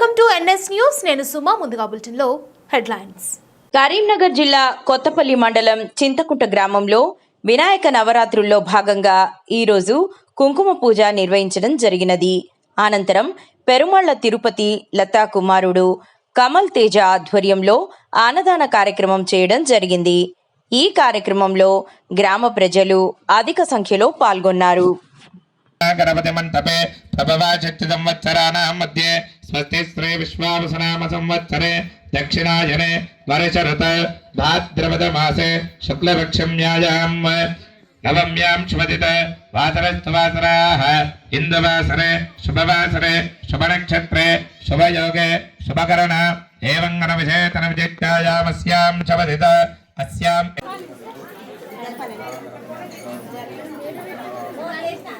Welcome to NS news. నేను సుమా ముందుగా బులెటిన్లో హెడ్లైన్స్. కరీంనగర్ జిల్లా కొత్తపల్లి మండలం చింతకుంట గ్రామంలో వినాయక నవరాత్రుల్లో భాగంగా ఈరోజు కుంకుమ పూజ నిర్వహించడం జరిగినది. అనంతరం పెరుమళ్ళ తిరుపతి లతా కుమారుడు కమల్ తేజ ఆధ్వర్యంలో అన్నదాన కార్యక్రమం చేయడం జరిగింది. ఈ కార్యక్రమంలో గ్రామ ప్రజలు అధిక సంఖ్యలో పాల్గొన్నారు. गणपतिमण्डपे प्रभवाचत्युसंवत्सराणां मध्ये स्वस्ति श्री विश्वावसनाम संवत्सरे दक्षिणायने वर्षरत भाद्रपदमासे शुक्लपक्षम्यायां नवम्यां शुभदित वासरस्तवासराः इन्दुवासरे शुभवासरे शुभ योगे शुभकरण एवं गण गणविषेतनविचित्तायामस्यां शुभदित अस्याम्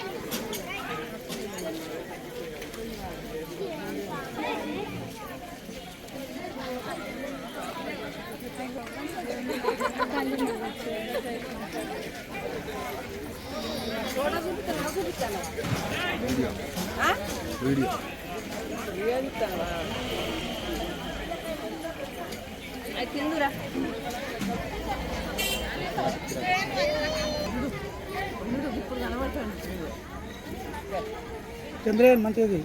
వీడియో శుభదిత చంద్రయాన్ మంచిది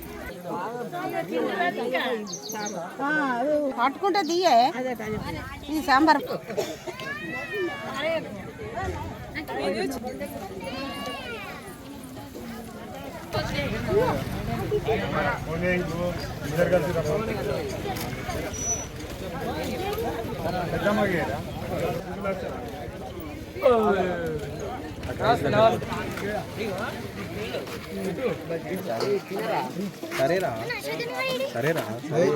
పట్టుకుంటే దియే ఇది సాంబార్. సరేరా సరేరా సరే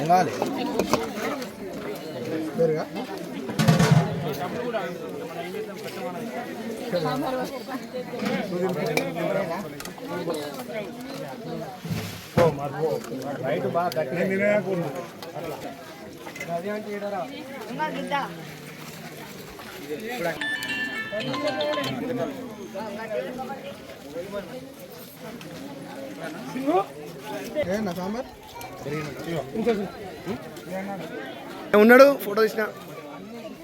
ఏం కావాలి రైట్ బాగా గట్టి నా సాంబార్ ఉన్నాడు ఫోటో తీసిన.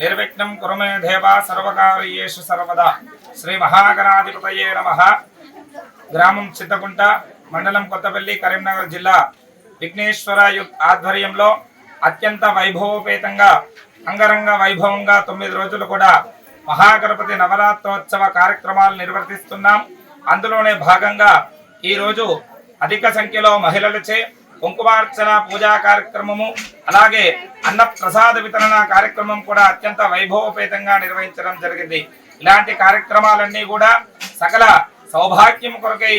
నిర్విఘ్నం కురు మే సర్వకార్యేషు సర్వదా. శ్రీ మహాగణాధిపతయే నమ. గ్రామం చిత్తకుంట మండలం కొత్తపల్లి కరీంనగర్ జిల్లా విఘ్నేశ్వర ఆధ్వర్యంలో అత్యంత వైభవోపేతంగా అంగరంగ వైభవంగా తొమ్మిది రోజులు కూడా మహాగణపతి నవరాత్రోత్సవ కార్యక్రమాలు నిర్వర్తిస్తున్నాం. అందులోనే భాగంగా ఈరోజు అధిక సంఖ్యలో మహిళలచే కుంకుమార్చన పూజా కార్యక్రమము అలాగే అన్న ప్రసాద వితరణ కార్యక్రమం కూడా అత్యంత వైభవోపేతంగా నిర్వహించడం జరిగింది. ఇలాంటి కార్యక్రమాలన్నీ కూడా సకల సౌభాగ్యం కొరకై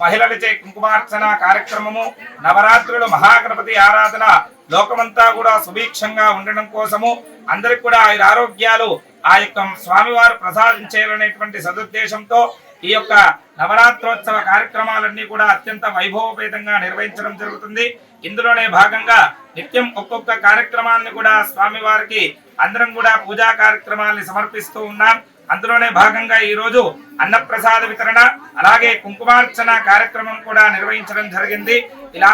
మహిళలచే కుంకుమార్చన కార్యక్రమము నవరాత్రులు మహాగణపతి ఆరాధన లోకమంతా కూడా సుభిక్షంగా ఉండడం కోసము అందరికి కూడా ఆయన ఆరోగ్యాలు ఆ యొక్క స్వామివారు ప్రసాదించేయాలనేటువంటి సదుద్దేశంతో ఈ యొక్క నవరాత్రోత్సవ కార్యక్రమాలన్నీ కూడా అత్యంత వైభవపేతంగా నిర్వహించడం జరుగుతుంది. ఇందులోనే భాగంగా నిత్యం ఒక్కొక్క కార్యక్రమాన్ని కూడా స్వామివారికి అందరం కూడా పూజా కార్యక్రమాల్ని సమర్పిస్తూ ఉన్నాం. అందులోనే భాగంగా ఈ రోజు అన్నప్రసాద వితరణ అలాగే కుంకుమార్చన కార్యక్రమం కూడా నిర్వహించడం జరిగింది. ఇలా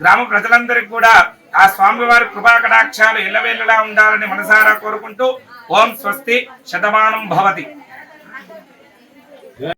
గ్రామ ప్రజలందరికీ కూడా ఆ స్వామివారి కృపా కటాక్షాలు ఇళ్ళవేళ్ళలా ఉండాలని మనసారా కోరుకుంటూ ఓం స్వస్తి శతమానం భవతి.